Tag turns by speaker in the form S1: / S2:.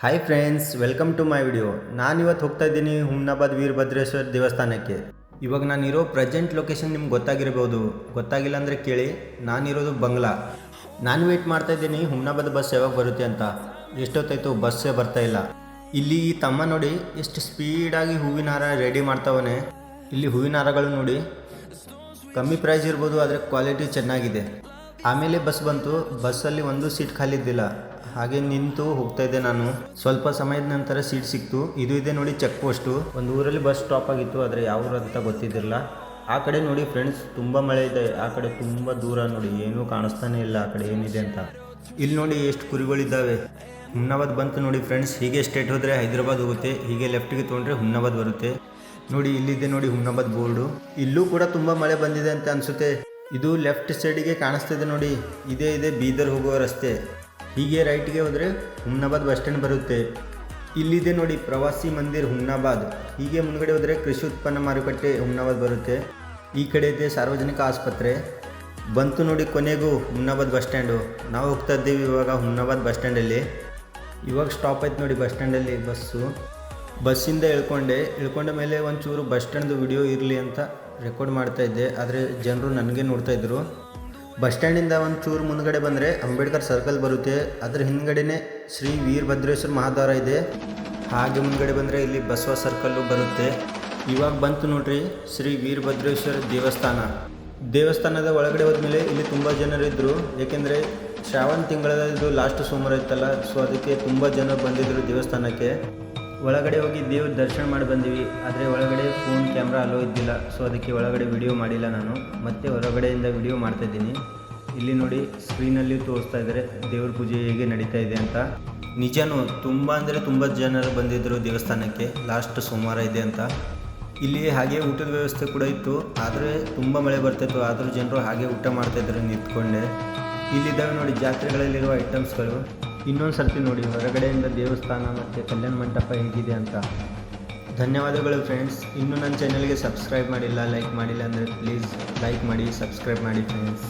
S1: Hi friends welcome to my video ನಾನು ಇವತ್ತು ಹೋಗ್ತಾ ಇದ್ದೀನಿ ಹುಮ್ನಾಬಾದ್ ವೀರಭದ್ರೇಶ್ವರ ದೇವಸ್ಥಾನಕ್ಕೆ. ಇವಾಗ ನಾನಿರೋ ಪ್ರೆಸೆಂಟ್ ಲೊಕೇಶನ್ ನಿಮ್ಗೆ ಗೊತ್ತಾಗಿರ್ಬೋದು. ಗೊತ್ತಾಗಿಲ್ಲ ಅಂದರೆ ಕೇಳಿ, ನಾನಿರೋದು ಬಂಗ್ಲಾ. ನಾನು ವೇಟ್ ಮಾಡ್ತಾ ಇದ್ದೀನಿ ಹುಮ್ನಾಬಾದ್ ಬಸ್ ಯಾವಾಗ ಬರುತ್ತೆ ಅಂತ. ಎಷ್ಟೊತ್ತಾಯ್ತು ಬಸ್ಸೇ ಬರ್ತಾ ಇಲ್ಲ. ಇಲ್ಲಿ ಈ ತಮ್ಮ ನೋಡಿ ಎಷ್ಟು ಸ್ಪೀಡಾಗಿ ಹೂವಿನ ಹಾರ ರೆಡಿ ಮಾಡ್ತಾವನೆ. ಇಲ್ಲಿ ಹೂವಿನ ಹಾರಗಳು ನೋಡಿ, ಕಮ್ಮಿ ಪ್ರೈಸ್ ಇರ್ಬೋದು, ಆದರೆ ಕ್ವಾಲಿಟಿ ಚೆನ್ನಾಗಿದೆ. ಆಮೇಲೆ ಬಸ್ ಬಂತು. ಬಸ್ಸಲ್ಲಿ ಒಂದು ಸೀಟ್ ಖಾಲಿ ಇದ್ದಿಲ್ಲ ಹಾಗೆ ನಿಂತು ಹೋಗ್ತಾ ಇದ್ದೆ ನಾನು. ಸ್ವಲ್ಪ ಸಮಯದ ನಂತರ ಸೀಟ್ ಸಿಕ್ತು. ಇದು ಇದೆ ನೋಡಿ ಚೆಕ್ ಪೋಸ್ಟು. ಒಂದು ಊರಲ್ಲಿ ಬಸ್ ಸ್ಟಾಪ್ ಆಗಿತ್ತು. ಆದರೆ ಯಾವ ಊರು ಅಂತ ಗೊತ್ತಿದ್ದಿರಲ್ಲ ಆ ಕಡೆ ನೋಡಿ ಫ್ರೆಂಡ್ಸ್, ತುಂಬ ಮಳೆ ಇದೆ. ಆ ಕಡೆ ತುಂಬ ದೂರ ನೋಡಿ. ಏನೂ ಕಾಣಿಸ್ತಾನೆ ಇಲ್ಲ. ಆ ಕಡೆ ಏನಿದೆ ಅಂತ. ಇಲ್ಲಿ ನೋಡಿ ಎಷ್ಟು ಕುರಿಗಳಿದ್ದಾವೆ. ಹುಮ್ನಾಬಾದ್ ಬಂತು ನೋಡಿ ಫ್ರೆಂಡ್ಸ್. ಹೀಗೆ ಸ್ಟೇಟ್ ಹೋದರೆ ಹೈದರಾಬಾದ್ ಹೋಗುತ್ತೆ. ಹೀಗೆ ಲೆಫ್ಟಿಗೆ ತೊಗೊಂಡ್ರೆ ಹುಮ್ನಾಬಾದ್ ಬರುತ್ತೆ. ನೋಡಿ ಇಲ್ಲಿದೆ ನೋಡಿ ಹುಮ್ನಾಬಾದ್ ಬೋರ್ಡು. ಇಲ್ಲೂ ಕೂಡ ತುಂಬ ಮಳೆ ಬಂದಿದೆ ಅಂತ ಅನಿಸುತ್ತೆ. ಇದು ಲೆಫ್ಟ್ ಸೈಡಿಗೆ ಕಾಣಿಸ್ತಿದೆ ನೋಡಿ. ಇದೇ, ಇದೆ ಬೀದರ್ ಹೋಗುವ ರಸ್ತೆ. ಹೀಗೆ ರೈಟ್ಗೆ ಹೋದರೆ ಹುಮ್ನಾಬಾದ್ ಬಸ್ ಸ್ಟ್ಯಾಂಡ್ ಬರುತ್ತೆ. ಇಲ್ಲಿದೆ ನೋಡಿ ಪ್ರವಾಸಿ ಮಂದಿರ್ ಹುಮ್ನಾಬಾದ್. ಹೀಗೆ ಮುಂದ್ಗಡೆ ಹೋದರೆ ಕೃಷಿ ಉತ್ಪನ್ನ ಮಾರುಕಟ್ಟೆ ಹುಮ್ನಾಬಾದ್ ಬರುತ್ತೆ. ಈ ಕಡೆ ಇದೆ ಸಾರ್ವಜನಿಕ ಆಸ್ಪತ್ರೆ. ಬಂತು ನೋಡಿ ಕೊನೆಗೂ ಹುಮ್ನಾಬಾದ್ ಬಸ್ ಸ್ಟ್ಯಾಂಡು. ನಾವು ಹೋಗ್ತಾ ಇದ್ದೀವಿ ಇವಾಗ ಹುಮ್ನಾಬಾದ್ ಬಸ್ ಸ್ಟ್ಯಾಂಡಲ್ಲಿ. ಇವಾಗ ಸ್ಟಾಪ್ ಆಯ್ತು ನೋಡಿ ಬಸ್ ಸ್ಟ್ಯಾಂಡಲ್ಲಿ ಬಸ್ಸು. ಬಸ್ಸಿಂದ ಇಳ್ಕೊಂಡೆ, ಇಳ್ಕೊಂಡ ಮೇಲೆ ಒಂಚೂರು ಬಸ್ ಸ್ಟ್ಯಾಂಡ್ದು ವಿಡಿಯೋ ಇರಲಿ ಅಂತ ರೆಕಾರ್ಡ್ ಮಾಡ್ತಾ ಇದ್ದೆ. ಆದರೆ ಜನರು ನನಗೆ ನೋಡ್ತಾ ಇದ್ರು. ಬಸ್ ಸ್ಟ್ಯಾಂಡಿಂದ ಒಂದು ಚೂರು ಮುಂದ್ಗಡೆ ಬಂದರೆ ಅಂಬೇಡ್ಕರ್ ಸರ್ಕಲ್ ಬರುತ್ತೆ. ಅದರ ಹಿಂದ್ಗಡೆನೇ ಶ್ರೀ ವೀರಭದ್ರೇಶ್ವರ ಮಹಾದ್ವಾರ ಇದೆ. ಹಾಗೆ ಮುಂದ್ಗಡೆ ಬಂದರೆ ಇಲ್ಲಿ ಬಸವ ಸರ್ಕಲ್ಲು ಬರುತ್ತೆ. ಇವಾಗ ಬಂತು ನೋಡ್ರಿ ಶ್ರೀ ವೀರಭದ್ರೇಶ್ವರ ದೇವಸ್ಥಾನ. ದೇವಸ್ಥಾನದ ಒಳಗಡೆ ಹೋದ್ಮೇಲೆ ಇಲ್ಲಿ ತುಂಬ ಜನರಿದ್ದರು ಏಕೆಂದರೆ ಶ್ರಾವಣ ತಿಂಗಳದ್ದು ಲಾಸ್ಟ್ ಸೋಮವಾರ ಇತ್ತಲ್ಲ ಸೊ ಅದಕ್ಕೆ ತುಂಬ ಜನ ಬಂದಿದ್ದರು ದೇವಸ್ಥಾನಕ್ಕೆ. ಒಳಗಡೆ ಹೋಗಿ ದೇವ್ರ ದರ್ಶನ ಮಾಡಿ ಬಂದೀವಿ. ಆದರೆ ಒಳಗಡೆ ಫೋನ್ ಕ್ಯಾಮ್ರಾ ಅಲೋ ಇದ್ದಿಲ್ಲ. ಸೊ ಅದಕ್ಕೆ ಒಳಗಡೆ ವಿಡಿಯೋ ಮಾಡಿಲ್ಲ ನಾನು. ಮತ್ತೆ ಹೊರಗಡೆಯಿಂದ ವಿಡಿಯೋ ಮಾಡ್ತಾಯಿದ್ದೀನಿ ಇಲ್ಲಿ ನೋಡಿ ಸ್ಕ್ರೀನಲ್ಲಿ ತೋರಿಸ್ತಾ ಇದ್ದಾರೆ ದೇವ್ರ ಪೂಜೆ ಹೇಗೆ ನಡೀತಾ ಇದೆ ಅಂತ. ನಿಜನೂ ತುಂಬ ಅಂದರೆ ತುಂಬ ಜನರು ಬಂದಿದ್ದರು ದೇವಸ್ಥಾನಕ್ಕೆ. ಲಾಸ್ಟ್ ಸೋಮವಾರ ಇದೆ ಅಂತ. ಇಲ್ಲಿ ಹಾಗೆ ಊಟದ ವ್ಯವಸ್ಥೆ ಕೂಡ ಇತ್ತು. ಆದರೆ ತುಂಬ ಮಳೆ ಬರ್ತಿತ್ತು ಆದರೂ ಜನರು ಹಾಗೆ ಊಟ ಮಾಡ್ತಾಯಿದ್ರು ನಿಂತ್ಕೊಂಡೆ. ಇಲ್ಲಿದ್ದಾವೆ ನೋಡಿ ಜಾತ್ರೆಗಳಲ್ಲಿರುವ ಐಟಮ್ಸ್ಗಳು ಇನ್ನೊಂದು ಸರ್ತಿ ನೋಡಿ, ಹೊರಗಡೆಯಿಂದ ದೇವಸ್ಥಾನ ಮತ್ತು ಕಲ್ಯಾಣ ಮಂಟಪ ಹೇಗಿದೆ ಅಂತ. ಧನ್ಯವಾದಗಳು ಫ್ರೆಂಡ್ಸ್ ಇನ್ನೂ ನನ್ನ ಚಾನಲ್ಗೆ ಸಬ್ಸ್ಕ್ರೈಬ್ ಮಾಡಿಲ್ಲ ಲೈಕ್ ಮಾಡಿಲ್ಲ ಅಂದರೆ ಪ್ಲೀಸ್ ಲೈಕ್ ಮಾಡಿ ಸಬ್ಸ್ಕ್ರೈಬ್ ಮಾಡಿ ಫ್ರೆಂಡ್ಸ್